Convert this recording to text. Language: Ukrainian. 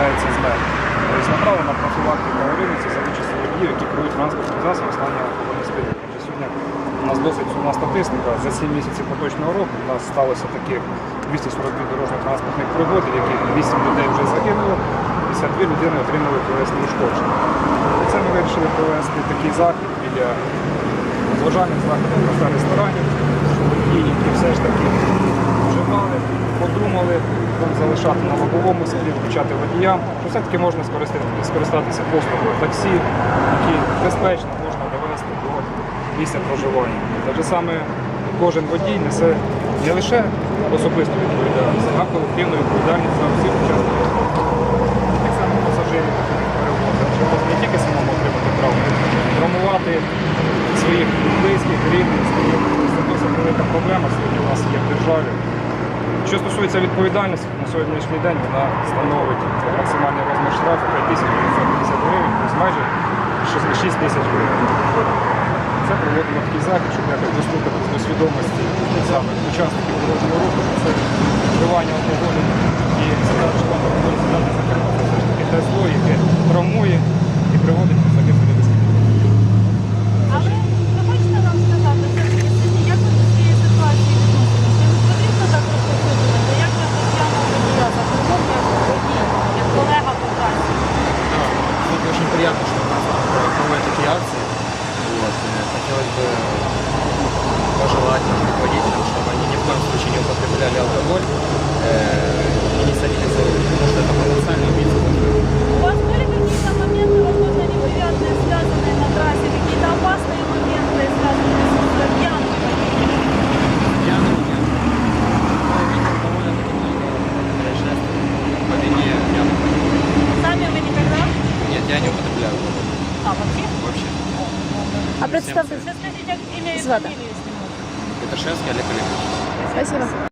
складається з мене. Тобто направлена на профілактику аварійності за участю водіїв, які керують транспортним засобом стані алкогольного сп'яніння. Сьогодні у нас досить сумна статистика. За 7 місяців поточного року у нас сталося таких 242 дорожньо-транспортних пригод, в яких 8 людей вже загинуло, 52 людини отримали тілесні ушкодження. Це ми вирішили провести такий захід біля розважальних заходів кафе ресторанів, щоб водії, залишати на лобовому склі, включати водіям, що все-таки можна скористатися послугою таксі, які безпечно можна довести до місця проживання. Так же саме кожен водій несе не лише особисту відповідальність, а колективну відповідальність за всіх учасників. Так само пасажирів перевозить. Чи можна не тільки самому отримати травму, травмувати своїх близьких, рідних, знайомих. Це досить велика проблема сьогодні у нас є в державі. Що стосується відповідальності, на сьогоднішній день вона становить максимальний розмір штрафу 5950 гривень, плюс майже 6 тисяч гривень. Це проводимо такий захід, щоб якось достукатись до свідомості саме учасників дорожнього руху, це вживання алкоголю і Хотелось бы пожелать нашим водителям, чтобы они ни в коем случае не употребляли алкоголь э, и не садились за руль, потому что это потенциально убийца. У вас были какие-то моменты, возможно, неприятные, связанные на трассе, какие-то опасные моменты, связанные с пьяным? Пьяный нет. Но видел довольно-таки много происшествий по вине пьяных. Сами вы никогда? Нет, я не употребляю алкоголь. А, вообще? Вообще. А представьте. Скажите, как имя и фамилию, спасибо.